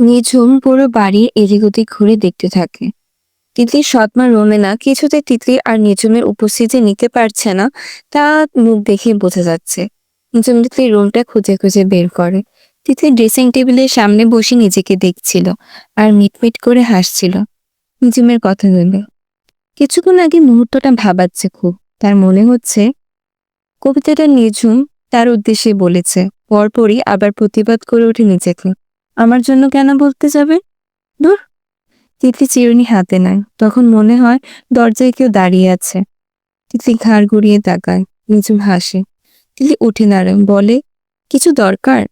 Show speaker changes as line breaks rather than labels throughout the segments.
নিঝুম পুরো বাড়ির এদিক ওদিক ঘুরে দেখতে থাকে। তিতলির সৎমা রোমেনা কিছুতে তিতলি আর নিঝুমের উপস্থিতি নিতে পারছে না, তা মুখ দেখে বোঝা যাচ্ছে। নিঝুম তিতলি রুমটা খুঁজে খুঁজে বের করে। তিতলি ড্রেসিং টেবিলের সামনে বসে নিজেকে দেখছিল আর মিটমিট করে হাসছিল। নিঝুমের কথা ভেবে কিছুক্ষণ আগে মুহূর্তটা ভাবাচ্ছে খুব। তার মনে হচ্ছে, কবিতাটা নিঝুম তার উদ্দেশ্যে বলেছে। পরপরই আবার প্রতিবাদ করে ওঠে নিজেকে। আমার জন্য কেন বলতে যাবে? দূর তিতলি চিরুনি হাতে নেয়। তখন মনে হয় দরজায় কেউ দাঁড়িয়ে আছে। তিতলি ঘাড় ঘুরিয়ে তাকায়। নিজুম হাসে। তিতলি উঠে দাঁড়ায়। বলে, কিছু দরকার?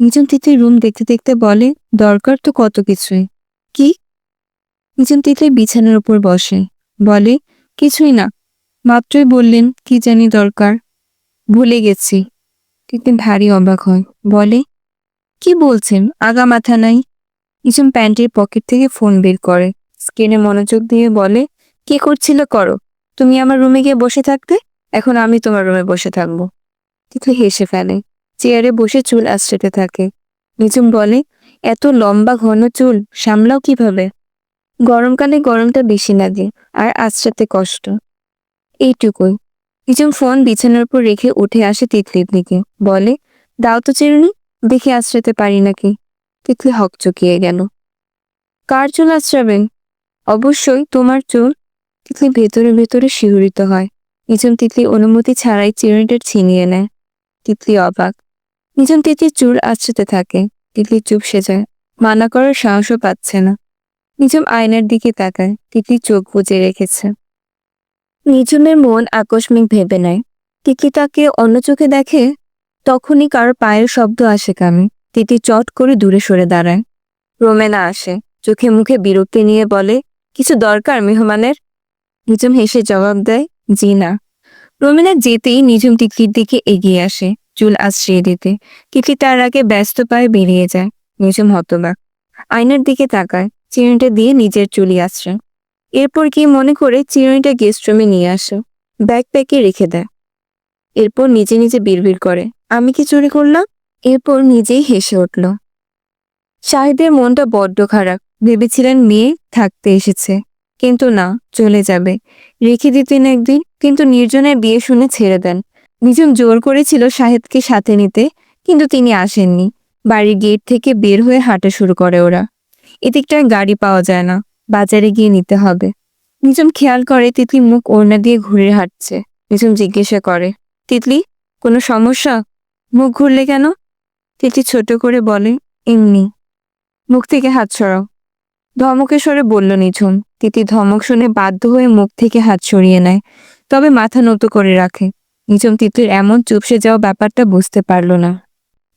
নিজুম তিতলির রুম দেখতে দেখতে বলে, দরকার তো কত কিছুই। কি? নিজুম তিতলি বিছানার উপর বসে। বলে, কিছুই না। মাত্রই বললেন, কি জানি দরকার? ভুলে গেছি। তিতলি ভারী অবাক হয়। বলে কি বলছেন? আগা মাথা নাই। নিজম প্যান্টের পকেট থেকে ফোন বের করে। স্ক্রিনে মনোযোগ দিয়ে বলে, কে করছিল করো? তুমি আমার রুমে গিয়ে বসে থাকতে? এখন আমি তোমার রুমে বসে থাকব। তিতলি হেসে ফেলে। চেয়ারে বসে চুল আশ্রেতে থাকে। নিজুম বলে, এত লম্বা ঘন চুল, সামলাও কীভাবে? গরমকালে গরমটা বেশি লাগে, আর আশ্রাতে কষ্ট। এইটুকুই। নিজুম ফোন বিছানার উপর রেখে উঠে আসে তিতলির দিকে। বলে, দাও তো চিরুনি দেখে আশ্রাতে পারি নাকি? তিতলি হক চকিয়ে গেল। কার চুল আশ্রাবেন? অবশ্যই তোমার চুল। তিতলি ভেতরে ভেতরে শিহরিত হয়। নিজম তিতলি অনুমতি ছাড়াই চিরুনিটার ছিনিয়ে নেয়। তিতলি অবাক। নিজম তিতলির চুল আশ্রাতে থাকে। তিতলি চুপ সে যায়। মানা করার সাহসও পাচ্ছে না। নিজম আয়নার দিকে তাকায়। তিতলি চোখ বুজে রেখেছে। নিজমের মন আকস্মিক ভেবে নেয়। তিতলি তাকে অন্য চোখে দেখে তখনই কারও পায়ের শব্দ আসে কানে। তিতি চট করে দূরে সরে দাঁড়ায়। রোমেনা আসে, চোখে মুখে বিরক্তি নিয়ে বলে, কিছু দরকার মেহমানের? নিজম হেসে জবাব দেয়, জি না। রোমেনা যেতেই নিজম তিতলির দিকে এগিয়ে আসে, চুল আশ্রিয়ে দিতে। তিতলি তার আগে ব্যস্ত পায়ে বেরিয়ে যায়। নিজম হতবাক। আয়নার দিকে তাকায়, চিরুনিটা দিয়ে নিজের চুলি আসছে এরপর কি মনে করে চিরুনিটা গেস্ট রুমে নিয়ে আসো। ব্যাগ প্যাকে রেখে দেয়। এরপর নিজে নিজে বিড়বিড় করে, আমি কি চুরি করলাম? এরপর নিজেই হেসে উঠল। শাহিদের মনটা বড্ড খারাপ। ভেবেছিলেন মেয়ে থাকতে এসেছে, কিন্তু না, চলে যাবে। রেখে দিতেন একদিন, কিন্তু নির্জনের বিয়ে শুনে ছেড়ে দেন। নিজম জোর করেছিল শাহেদকে সাথে নিতে, কিন্তু তিনি আসেননি। বাড়ির গেট থেকে বের হয়ে হাঁটা শুরু করে ওরা। এদিকটায় গাড়ি পাওয়া যায় না, বাজারে গিয়ে নিতে হবে। নিজম খেয়াল করে তিতলি মুখ ওড়না দিয়ে ঘুরে হাঁটছে। নিজম জিজ্ঞাসা করে তিতলি, কোনো সমস্যা? মুখ ঘুরলে কেন? তিতলি ছোট করে বলে, এমনি। মুখ থেকে হাত সরাও। ধমকে সরে বলল নিঝুম। তিতি ধমক শুনে বাধ্য হয়ে মুখ থেকে হাত সরিয়ে নেয়, তবে মাথা নত করে রাখে। নিঝুম তিতলির এমন চুপসে যাওয়া ব্যাপারটা বুঝতে পারল না।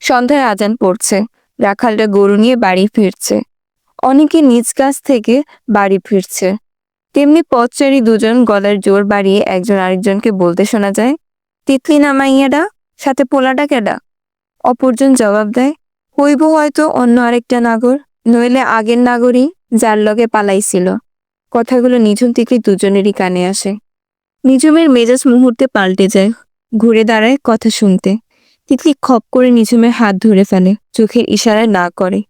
সন্ধ্যায় আজান পড়ছে। রাখালটা গরু নিয়ে বাড়ি ফিরছে। অনেকে নিজ কাছ থেকে বাড়ি ফিরছে। তেমনি পথচারী দুজন গলার জোর বাড়িয়ে একজন আরেকজনকে বলতে শোনা যায় তিতলি না মাইয়াডা সাথে পোলাটা কেডা? অপরজন জবাব দেয়, হইব হয়তো অন্য আরেকটা নাগর, নইলে আগের নাগরই যার লগে পালাইছিল। কথাগুলো নিঝুম তিকলি দুজনেরই কানে আসে। নিঝুমের মেজাজ মুহূর্তে পাল্টে যায়, ঘুরে দাঁড়ায় কথা শুনতে। তিতলি খপ করে নিঝুমের হাত ধরে ফেলে, চোখের ইশারায় না করে।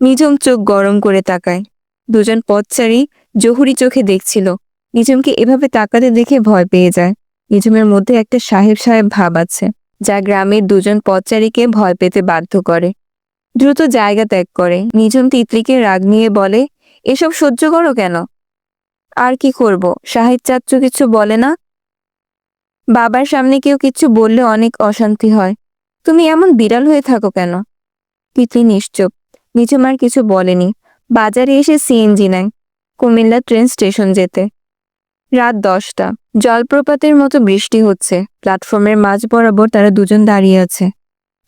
নিঝুম চোখ গরম করে তাকায়। দুজন পথচারী জহুরি চোখে দেখছিল। নিঝুমকে এভাবে তাকাতে দেখে ভয় পেয়ে যায়। নিঝুমের মধ্যে একটা সাহেব সাহেব ভাব আছে, যা গ্রামের দুজন পথচারীকে ভয় পেতে বাধ্য করে। দ্রুত জায়গা ত্যাগ করে। নিঝুম তিতলিকে রাগ নিয়ে বলে, এসব সহ্য করো কেন? আর কি করব? সাহেব চাচ্চু কিছু বলে না? বাবার সামনে কেউ কিছু বললে অনেক অশান্তি হয়। তুমি এমন বিড়াল হয়ে থাকো কেন? তিতলি নিশ্চুপ। নিঝুম আর কিছু বলেনি। বাজারে এসে সিএনজি নেয়। কুমিল্লা ট্রেন স্টেশন যেতে। রাত দশটা। জলপ্রপাতের মতো বৃষ্টি হচ্ছে। প্ল্যাটফর্মের মাঝ বরাবর তারা দুজন দাঁড়িয়ে আছে।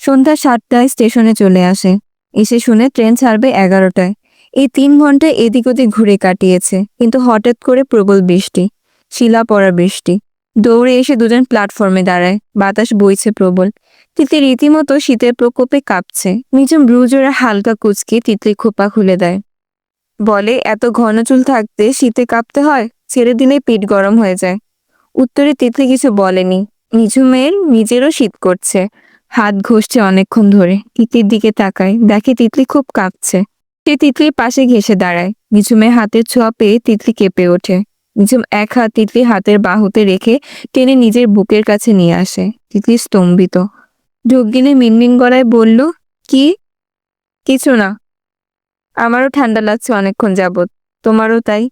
সন্ধ্যা সাতটায় স্টেশনে চলে আসে। এসে শুনে ট্রেন ছাড়বে এগারোটায়। এই তিন ঘণ্টা এদিক ওদিক ঘুরে কাটিয়েছে, কিন্তু হঠাৎ করে প্রবল বৃষ্টি শিলা পড়া বৃষ্টি। দৌড়ে এসে দুজন প্ল্যাটফর্মে দাঁড়ায়। বাতাস বইছে প্রবল। তিতলি রীতিমতো শীতের প্রকোপে কাঁপছে। নিজম ব্রুজোরা হালকা কুচকে তিতলি খোপা খুলে দেয়। বলে, এত ঘন চুল থাকতে শীতে কাঁপতে হয়? ছেড়ে দিলে পিঠ গরম হয়ে যায়। উত্তরে তিতলি কিছু বলেনি। নিঝুমের নিজেরও শীত করছে। হাত ঘষছে অনেকক্ষণ ধরে। তিতলির দিকে তাকায়। দেখে তিতলি খুব কাঁপছে। সে তিতলির পাশে ঘেসে দাঁড়ায়। নিঝুমের হাতের ছোঁয়া পেয়ে তিতলি কেঁপে ওঠে। নিঝুম এক হাত তিতলি হাতের বাহুতে রেখে টেনে নিজের বুকের কাছে নিয়ে আসে। তিতলি স্তম্ভিত। ঢোকগিনে মিনমিন গলায় বলল, কি? কিছু না। আমারও ঠান্ডা লাগছে অনেকক্ষণ যাবত তোমারও তাই?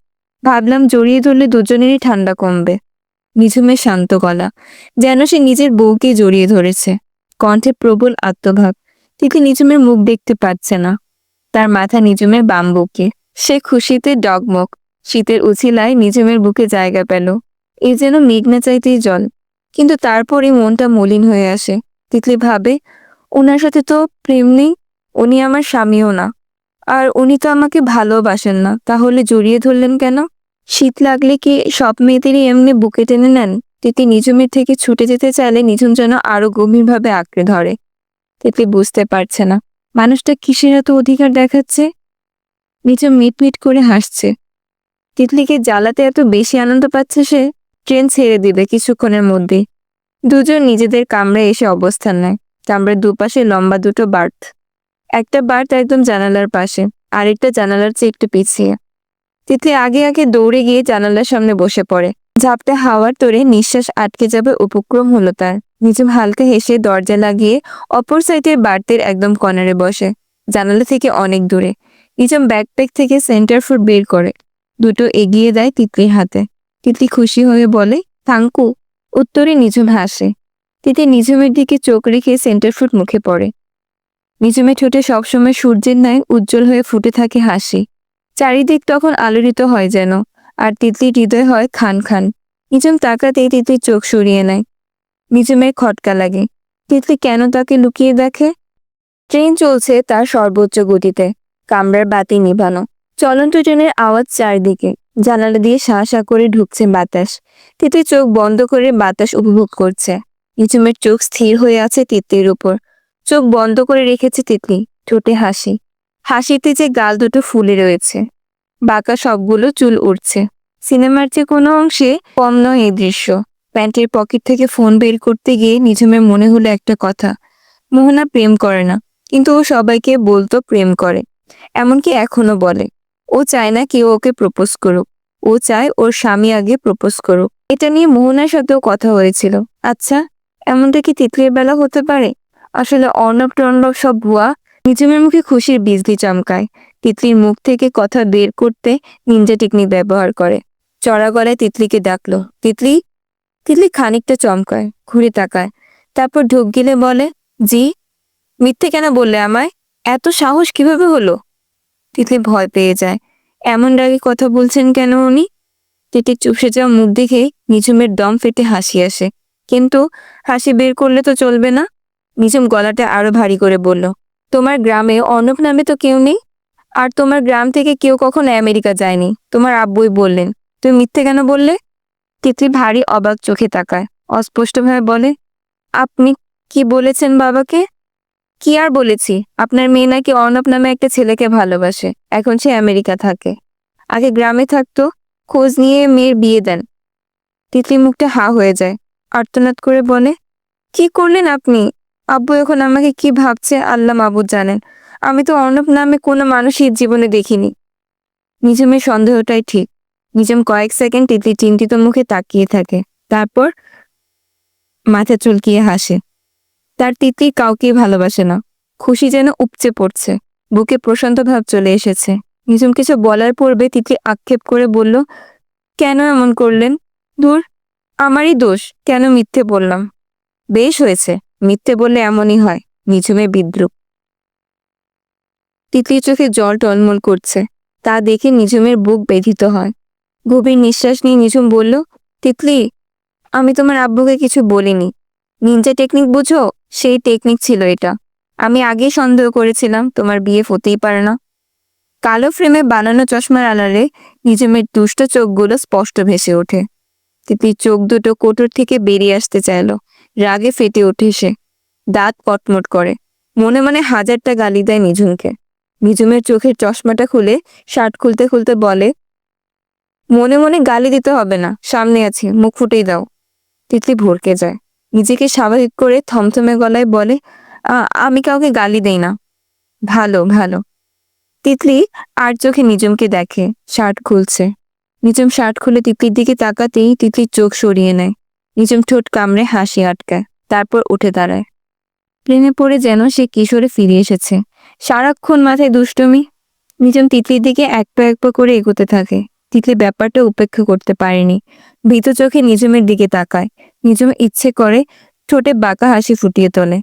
ভাবলাম জড়িয়ে ধরলে দুজনেরই ঠান্ডা কমবে। নিঝুমের শান্ত গলা। যেন সে নিজের বউকে জড়িয়ে ধরেছে। কণ্ঠে প্রবল আত্মভাব। তিতলি নিঝুমের মুখ দেখতে পাচ্ছে না। তার মাথা নিঝুমের বাম বুকে। সে খুশিতে ডগমগ। শীতের উছিলায় নিঝুমের বুকে জায়গা পেল। এ যেন মেঘ না চাইতেই জল। কিন্তু তারপরে মনটা মলিন হয়ে আসে। তিতলি ভাবে, ওনার সাথে তো প্রেম নেই? উনি আমার স্বামীও না। আর উনি তো আমাকে ভালোবাসেন না। তাহলে জড়িয়ে ধরলেন কেন? শীত লাগলে কি সব মেয়েদেরই এমনি বুকে টেনে নেন? তিতলি নিঝুমের থেকে ছুটে যেতে চাইলে নিঝুম যেন আরও গভীরভাবে আঁকড়ে ধরে। তিতলি বুঝতে পারছে না। মানুষটা কিসের এত অধিকার দেখাচ্ছে? নিঝুম মিটমিট করে হাসছে। তিতলিকে জ্বালাতে এত বেশি আনন্দ পাচ্ছে সে? ট্রেন ছেড়ে দিবে কিছুক্ষণের মধ্যে দুজন নিজেদের কামরায় এসে অবস্থান নেয়। কামরার দুপাশে লম্বা দুটো বার্থ। একটা বার্থ একদম জানালার পাশে, আরেকটা জানালার চেয়ে একটু পিছিয়ে। তিতলি আগে আগে দৌড়ে গিয়ে জানালার সামনে বসে পড়ে। ঝাপটে হাওয়ার তোরে নিঃশ্বাস আটকে যাবে উপক্রম হলো তার। নিজম হালকা হেসে দরজা লাগিয়ে অপর সাইডের বার্থের একদম কর্নারে বসে। জানালা থেকে অনেক দূরে। নিজম ব্যাকপ্যাক থেকে সেন্টার ফুড বের করে। দুটো এগিয়ে দেয় তিতলির হাতে। তিতলি খুশি হয়ে বলে, থাঙ্কু। উত্তরে নিঝুম হাসে। তিতলি নিঝুমের দিকে চোখ রেখে সেন্টার ফুড মুখে পড়ে। নিঝুমের ঠোঁটে সবসময় সূর্যের ন্যায় উজ্জ্বল হয়ে ফুটে থাকে হাসি। চারিদিক তখন আলোড়িত হয় যেন, আর তিতলির হৃদয় হয় খান খান। নিঝুম তাকাতেই তিতলির চোখ সরিয়ে নেয়। নিঝুমের খটকা লাগে। তিতলি কেন তাকে লুকিয়ে দেখে? ট্রেন চলছে তার সর্বোচ্চ গতিতে। কামরার বাতি নিভানো। চলন্ত ট্রেনের আওয়াজ চারদিকে। জানালা দিয়ে শা শা করে ঢুকছে বাতাস। তিতলি চোখ বন্ধ করে বাতাস উপভোগ করছে। নিঝুমের চোখ স্থির হয়ে আছে তিতলির উপর। চোখ বন্ধ করে রেখেছে তিতলি, ঠোঁটে হাসি। হাসিতে যে গাল দুটো ফুলে রয়েছে। বাঁকা সবগুলো চুল উঠছে সিনেমার যে কোনো অংশে কম নয় এই দৃশ্য। প্যান্টের পকেট থেকে ফোন বের করতে গিয়ে নিঝুমের মনে হলো একটা কথা। মোহনা প্রেম করে না, কিন্তু ও সবাইকে বলতো প্রেম করে। এমনকি এখনও বলে, ও চায় না কেউ ওকে প্রপোজ করুক। ও চায় ওর স্বামী আগে প্রপোজ করুক। এটা নিয়ে মোহনার সাথেও কথা হয়েছিল। আচ্ছা এমনটা কি তিতলির বেলা হতে পারে? আসলে অর্ণব টর্ণব সব ভুয়া। নিঝুমের মুখে খুশির বিজলি চমকায়। তিতলির মুখ থেকে কথা বের করতে নিনজা টেকনিক ব্যবহার করে। চড়া গলায় তিতলিকে ডাকলো, তিতলি? তিতলি খানিকটা চমকায়, ঘুরে তাকায়। তারপর ঢুক গিলে বলে, জি? মিথ্যে কেন বললে আমায়? এত সাহস কীভাবে হলো? তিতলি ভয় পেয়ে যায়। এমন রাগে কথা বলছেন কেন উনি? তিতির চুপসে যাওয়া মুখ দেখে নিঝুমের দম ফেটে হাসি আসে। কিন্তু হাসি বের করলে তো চলবে না? নিঝুম গলাটা আরও ভারী করে বলল, তোমার গ্রামে অর্ণব নামে তো কেউ নেই? আর তোমার গ্রাম থেকে কেউ কখনো আমেরিকা যায়নি? তোমার আব্বুই বললেন তুমি মিথ্যে কেন বললে? তিতলি ভারী অবাক চোখে তাকায়, অস্পষ্টভাবে বলে, আপনি কি বলেছেন বাবাকে? কি আর বলেছি? আপনার মেয়ে নাকি অর্ণব নামে একটা ছেলেকে ভালোবাসে, এখন সে আমেরিকা থাকে। আগে গ্রামে থাকতো, খোঁজ নিয়ে মেয়ের বিয়ে দেন। তিতলি মুখটা হা হয়ে যায়, আর্তনাদ করে বলে, কি করলেন আপনি? আব্বু এখন আমাকে কি ভাবছে আল্লাহ মাবুদ জানেন। আমি তো অর্ণব নামে কোনো মানুষই জীবনে দেখিনি। নিজমের সন্দেহটাই ঠিক। নিজম কয়েক সেকেন্ড তিতলি চিন্তিত মুখে তাকিয়ে থাকে। তারপর মাথা চুলকিয়ে হাসে। তার তিতলি কাউকেই ভালোবাসে না। খুশি যেন উপচে পড়ছে। বুকে প্রশান্ত ভাব চলে এসেছে। নিজম কিছু বলার পূর্বে তিতলি আক্ষেপ করে বলল, কেন এমন করলেন? দূর আমারই দোষ। কেন মিথ্যে বললাম? বেশ হয়েছে। মিথ্যে বললে এমনই হয়, নিঝুমে বিদ্রুপ। তিতলির চোখে জল টলমল করছে, তা দেখে নিঝুমের বুক বেধিত হয়। গভীর নিঃশ্বাস নিয়ে নিঝুম বলল, তিতলি, আমি তোমার আব্বুকে কিছু বলিনি। নিনজা টেকনিক বুঝো? সেই টেকনিক ছিল এটা। আমি আগেই সন্দেহ করেছিলাম তোমার বিয়ে হতেই পারে না। কালো ফ্রেমে বানানো চশমার আড়ালে নিজমের দুষ্ট চোখগুলো স্পষ্ট ভেসে ওঠে। তিতলির চোখ দুটো কোটর থেকে বেরিয়ে আসতে চাইল। রাগে ফেটে ওঠে সে। দাঁত পটমট করে। মনে মনে হাজারটা গালি দেয় নিঝুমকে নিঝুমের চোখের চশমাটা খুলে শার্ট খুলতে খুলতে বলে, মনে মনে গালি দিতে হবে না, সামনে আছি, মুখ ফুটেই দাও। তিতলি ভরকে যায়। নিজেকে স্বাভাবিক করে থমথমে গলায় বলে আমি কাউকে গালি দেই না। ভালো ভালো। তিতলি আর চোখে নিজমকে দেখে, শার্ট খুলছে। নিজম শার্ট খুলে তিতলির দিকে তাকাতেই তিতলির চোখ সরিয়ে নেয়। নিজম ঠোঁট কামড়ে হাসি আটকায়, তারপর উঠে দাঁড়ায়। প্রেমে পড়ে যেন সে কিশোরে ফিরে এসেছে। সারাক্ষণ মাথায় দুষ্টমি। নিজম তিতলির দিকে এক পা এক পা করে এগোতে থাকে। তিতলি ব্যাপারটা উপেক্ষা করতে পারেনি। ভীত চোখে নিজমের দিকে তাকায়। নিজম ইচ্ছে করে ঠোঁটে বাঁকা হাসি ফুটিয়ে তোলে।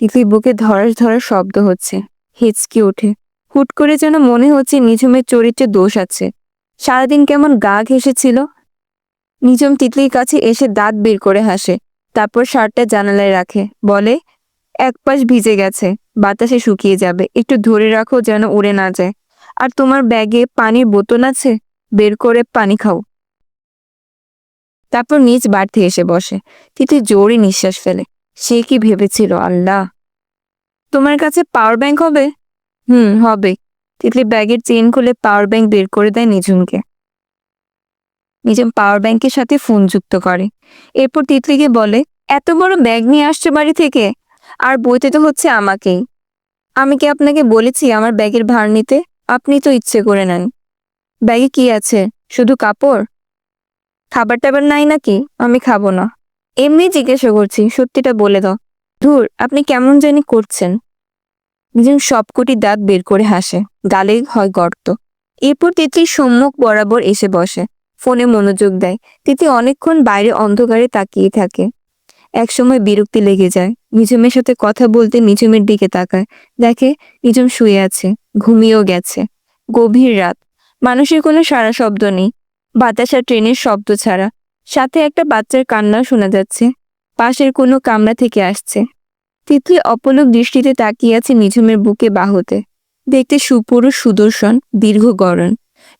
তিতলি বুকে ধরাস ধরাস শব্দ হচ্ছে। হেঁচকি ওঠে। হুট করে যেন মনে হচ্ছে নিঝুমের চরিত্রে দোষ আছে। সারাদিন কেমন গা ঘেসেছিল নিঝুম তিতলির কাছে এসে দাঁত বের করে হাসে, তারপর শার্টটা জানালায় রাখে, বলে, এক পাশ ভিজে গেছে, বাতাসে শুকিয়ে যাবে, একটু ধরে রাখো যেন উড়ে না যায়। আর তোমার ব্যাগে পানির বোতল আছে? বের করে পানি খাও। তারপর নিজ বাড়তে এসে বসে। তিতলি জোরে নিঃশ্বাস ফেলে। সে কি ভেবেছিল? আল্লাহ! তোমার কাছে পাওয়ার ব্যাংক হবে? হুম, হবে। তিতলি ব্যাগের চেন খুলে পাওয়ার ব্যাংক বের করে দেয় নিঝুমকে। নিজম পাওয়ার ব্যাংকের সাথে ফোন যুক্ত করে। এরপর তিতলিকে বলে, এত বড় ব্যাগ নিয়ে আসছে বাড়ি থেকে? আর বইতে তো হচ্ছে আমাকেই। আমি কি আপনাকে বলেছি আমার ব্যাগের ভার নিতে? আপনি তো ইচ্ছে করে নেন। ব্যাগে কি আছে? শুধু কাপড়? খাবার টাবার নাই নাকি? আমি খাব না। এমনি জিজ্ঞাসা করছি, সত্যিটা বলে দাও। ধুর, আপনি কেমন জানি করছেন। নিজের সবকটি দাঁত বের করে হাসে। গালে হয় গর্ত। এরপর তিতলি সম্মুখ বরাবর এসে বসে। ফোনে মনোযোগ দেয়। তিতলি অনেকক্ষণ বাইরে অন্ধকারে তাকিয়ে থাকে। একসময় বিরক্তি লেগে যায়। নিজমের সাথে কথা বলতে নিজমের দিকে তাকায়। দেখে নিজম শুয়ে আছে, ঘুমিয়েও গেছে। গভীর রাত। মানুষের কোনো সারা শব্দ নেই। বাতাস ট্রেনের শব্দ ছাড়া। সাথে একটা বাচ্চার কান্না শোনা যাচ্ছে। পাশের কোনো কামরা থেকে আসছে। তিতলি অপলক দৃষ্টিতে তাকিয়ে আছে নিঝুমের বুকে বাহুতে। দেখতে সুপুরুষ সুদর্শন, দীর্ঘ গরণ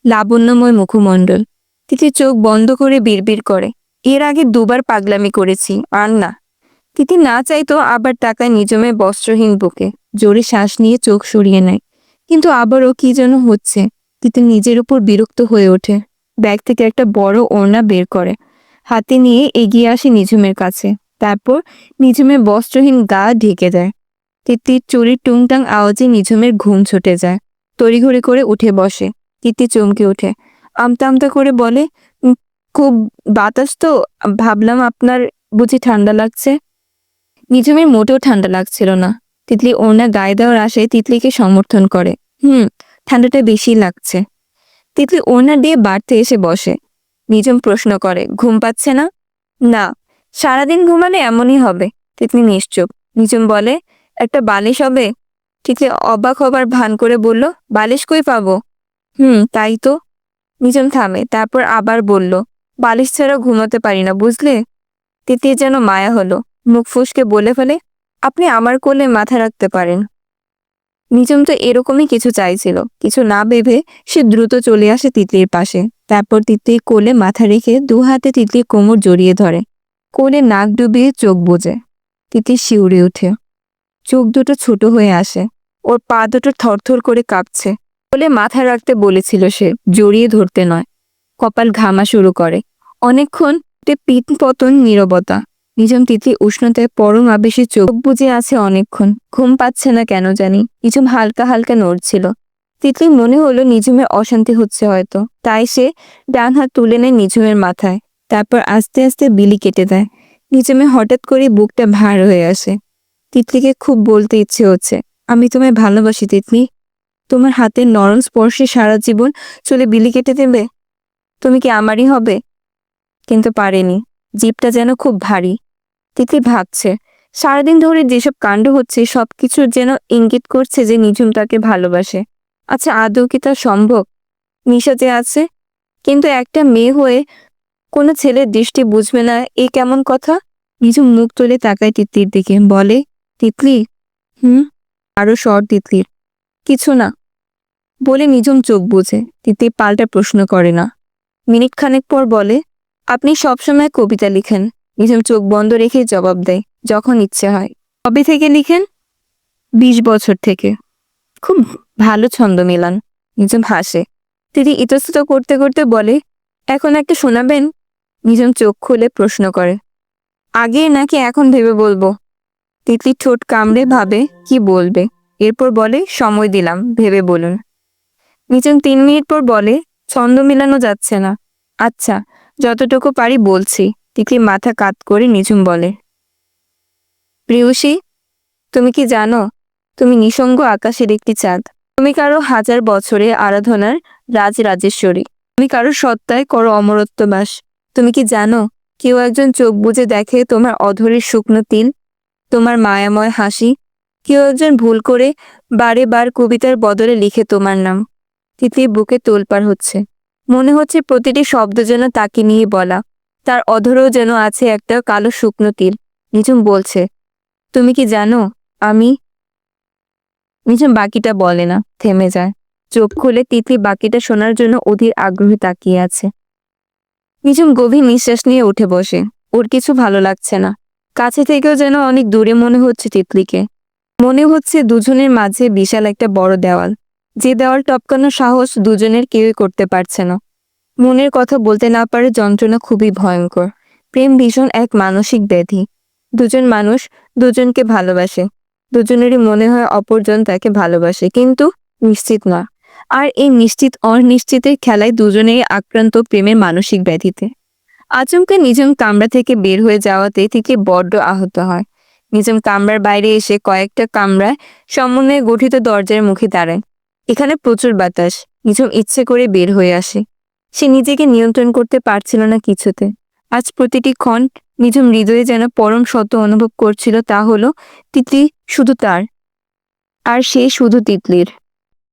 লাবণ্যময় মুখমণ্ডল। তিতলি চোখ বন্ধ করে বিড়বিড় করে। এর আগে দুবার পাগলামি করেছি, আর না। তিতি না চাইতো আবার টাকায় নিজমের বস্ত্রহীন বুকে জোরে শ্বাস নিয়ে চোখ সরিয়ে নেয়। কিন্তু আবারও কি যেন হচ্ছে, তিতি নিজের উপর বিরক্ত হয়ে ওঠে। ব্যাগ থেকে একটা বড় ওড়না বের করে। হাতে নিয়ে এগিয়ে আসে নিঝুমের কাছে। তারপর নিঝুমের বস্ত্রহীন গা ঢেকে দেয়। তিতির চুরির টুংটাং আওয়াজে নিঝুমের ঘুম ছুটে যায়। তড়িঘড়ি করে উঠে বসে। তিতি চমকে ওঠে। আমতা আমতা করে বলে খুব বাতাস তো, ভাবলাম আপনার বুঝি ঠান্ডা লাগছে। নিঝুমের মোটেও ঠান্ডা লাগছিল না। তিতলি ওড়না গায়ে দেওয়ার আশায় তিতলিকে সমর্থন করে। হুম, ঠান্ডাটা বেশি লাগছে। তিতলি ওড়না দিয়ে বাড়তে এসে বসে। নিজম প্রশ্ন করে, ঘুম পাচ্ছে না? না, সারাদিন ঘুমালে এমনই হবে। তিতলি নিশ্চুপ। নিজম বলে, একটা বালিশ হবে? তিতলি অবাক হবার ভান করে বলল, বালিশ কই পাবো? হুম, তাই তো। নিজম থামে, তারপর আবার বলল, বালিশ ছাড়া ঘুমাতে পারি না, বুঝলে? তিতির যেন মায়া হলো, মুখ ফুসকে বলে ফেলে, আপনি আমার কোলে মাথা রাখতে পারেন। নিজম তো এরকমই কিছু চাইছিল, কিছু না ভেবে সে দ্রুত চলে আসে তিতলির পাশে। তারপর তিতলির কোলে মাথা রেখে দু হাতে তিতলির কোমর জড়িয়ে ধরে, কোলে নাক ডুবিয়ে চোখ বোঝে। তিতলি শিউরে ওঠে। চোখ দুটো ছোট হয়ে আসে, ওর পা দুটো থরথর করে কাঁপছে। কোলে মাথা রাখতে বলেছিল সে, জড়িয়ে ধরতে নয়। কপাল ঘামা শুরু করে। অনেকক্ষণ পিঠ পতন নীরবতা। নিজম তিতলি উষ্ণতায় পরম আবেশে চোখ বুজে আছে অনেকক্ষণ। ঘুম পাচ্ছে না কেন জানি? নিজম হালকা হালকা নড়ছিল। তিতলি মনে হলো নিঝুমের অশান্তি হচ্ছে হয়তো। তাই সে ডান হাত তুলে নেয় নিঝুমের মাথায়। তারপর আস্তে আস্তে বিলি কেটে দেয়। নিঝুমে হঠাৎ করে বুকটা ভার হয়ে আসে। তিতলিকে খুব বলতে ইচ্ছে হচ্ছে, আমি তোমায় ভালোবাসি তিতলি তোমার হাতের নরম স্পর্শে সারা জীবন চলে বিলি কেটে দেবে? তুমি কি আমারই হবে? কিন্তু পারেনি। জিপটা যেন খুব ভারী। তিতলি ভাবছে। সারাদিন ধরে যেসব কাণ্ড হচ্ছে, সবকিছুর যেন ইঙ্গিত করছে যে নিঝুম তাকে ভালোবাসে। আচ্ছা আদৌ কি তা সম্ভব? নিশা যে আছে। কিন্তু একটা মেয়ে হয়ে কোনো ছেলের দৃষ্টি বুঝবে না, এ কেমন কথা? নিঝুম মুখ তুলে তাকায় তিতলির দিকে। বলে, তিতলি? হুম? আরও শর্ট তিতলির। কিছু না। বলে নিঝুম চোখ বুঝে তিতলি পাল্টা প্রশ্ন করে না। মিনিট খানেক পর বলে, আপনি সবসময় কবিতা লিখেন। নিঝুম চোখ বন্ধ রেখে জবাব দেয়, যখন ইচ্ছে হয়। কবে থেকে লিখেন? বিশ বছর থেকে। খুব ভালো ছন্দ মেলান। নিঝুম হাসে। তিনি ইতস্তত করতে করতে বলে, এখন একটা শোনাবেন? নিঝুম চোখ খুলে প্রশ্ন করে, আগে নাকি এখন ভেবে বলব? তিতলি ঠোঁট কামড়ে ভাবে, কি বলবে? এরপর বলে, সময় দিলাম, ভেবে বলুন। নিচুম তিন মিনিট পর বলে, ছন্দ মেলানো যাচ্ছে না। আচ্ছা যতটুকু পারি বলছি। তিতলি মাথা কাত করে নিঝুম বলে। প্রিয়সী, তুমি কি জানো, তুমি নিসঙ্গ আকাশের একটি চাঁদ। তুমি কারও হাজার বছরে আরাধনার রাজ রাজেশ্বরী তুমি কারও সত্তায় করো অমরত্ব বাস। তুমি কি জানো, কেউ একজন চোখ বুজে দেখে তোমার অধরের শুকনো তিল, তোমার মায়াময় হাসি? কেউ একজন ভুল করে বারে বার কবিতার বদলে লিখে তোমার নাম। তিতলি বুকে তোলপার হচ্ছে। মনে হচ্ছে প্রতিটি শব্দ যেন তাকে নিয়ে বলা। তার অধরও যেন আছে একটা কালো শুকনো তিল। নিঝুম বলছে, তুমি কি জানো, আমি নিঝুম বাকিটা বলে না, থেমে যায়। চোখ খুলে তিতলি বাকিটা শোনার জন্য অধীর আগ্রহে তাকিয়ে আছে। নিঝুম গভীর নিঃশ্বাস নিয়ে উঠে বসে। ওর কিছু ভালো লাগছে না। কাছে থেকেও যেন অনেক দূরে মনে হচ্ছে তিতলিকে। মনে হচ্ছে দুজনের মাঝে বিশাল একটা বড় দেওয়াল। যে দেওয়াল টপকানো সাহস দুজনের কেউই করতে পারছে না। মনের কথা বলতে না পারে যন্ত্রণা খুবই ভয়ঙ্কর। প্রেম ভীষণ এক মানসিক ব্যাধি। দুজন মানুষ দুজনকে ভালোবাসে। দুজনেরই মনে হয় অপরজন তাকে ভালোবাসে, কিন্তু নিশ্চিত না আর এই নিশ্চিত অনিশ্চিতের খেলায় দুজনেই আক্রান্ত প্রেমের মানসিক ব্যাধিতে। আচমকা নিজম কামরা থেকে বের হয়ে যাওয়াতে থেকে বড্ড আহত হয়। নিজম কামরার বাইরে এসে কয়েকটা কামরায় সমন্বয়ে গঠিত দরজার মুখে দাঁড়ায়। এখানে প্রচুর বাতাস। নিজম ইচ্ছে করে বের হয়ে আসে। সে নিজেকে নিয়ন্ত্রণ করতে পারছিল না কিছুতে। আজ প্রতিটি ক্ষণ নিজম হৃদয়ে যেন পরম শত অনুভব করছিল তা হলো তিতলি শুধু তার। আর সে শুধু তিতলির।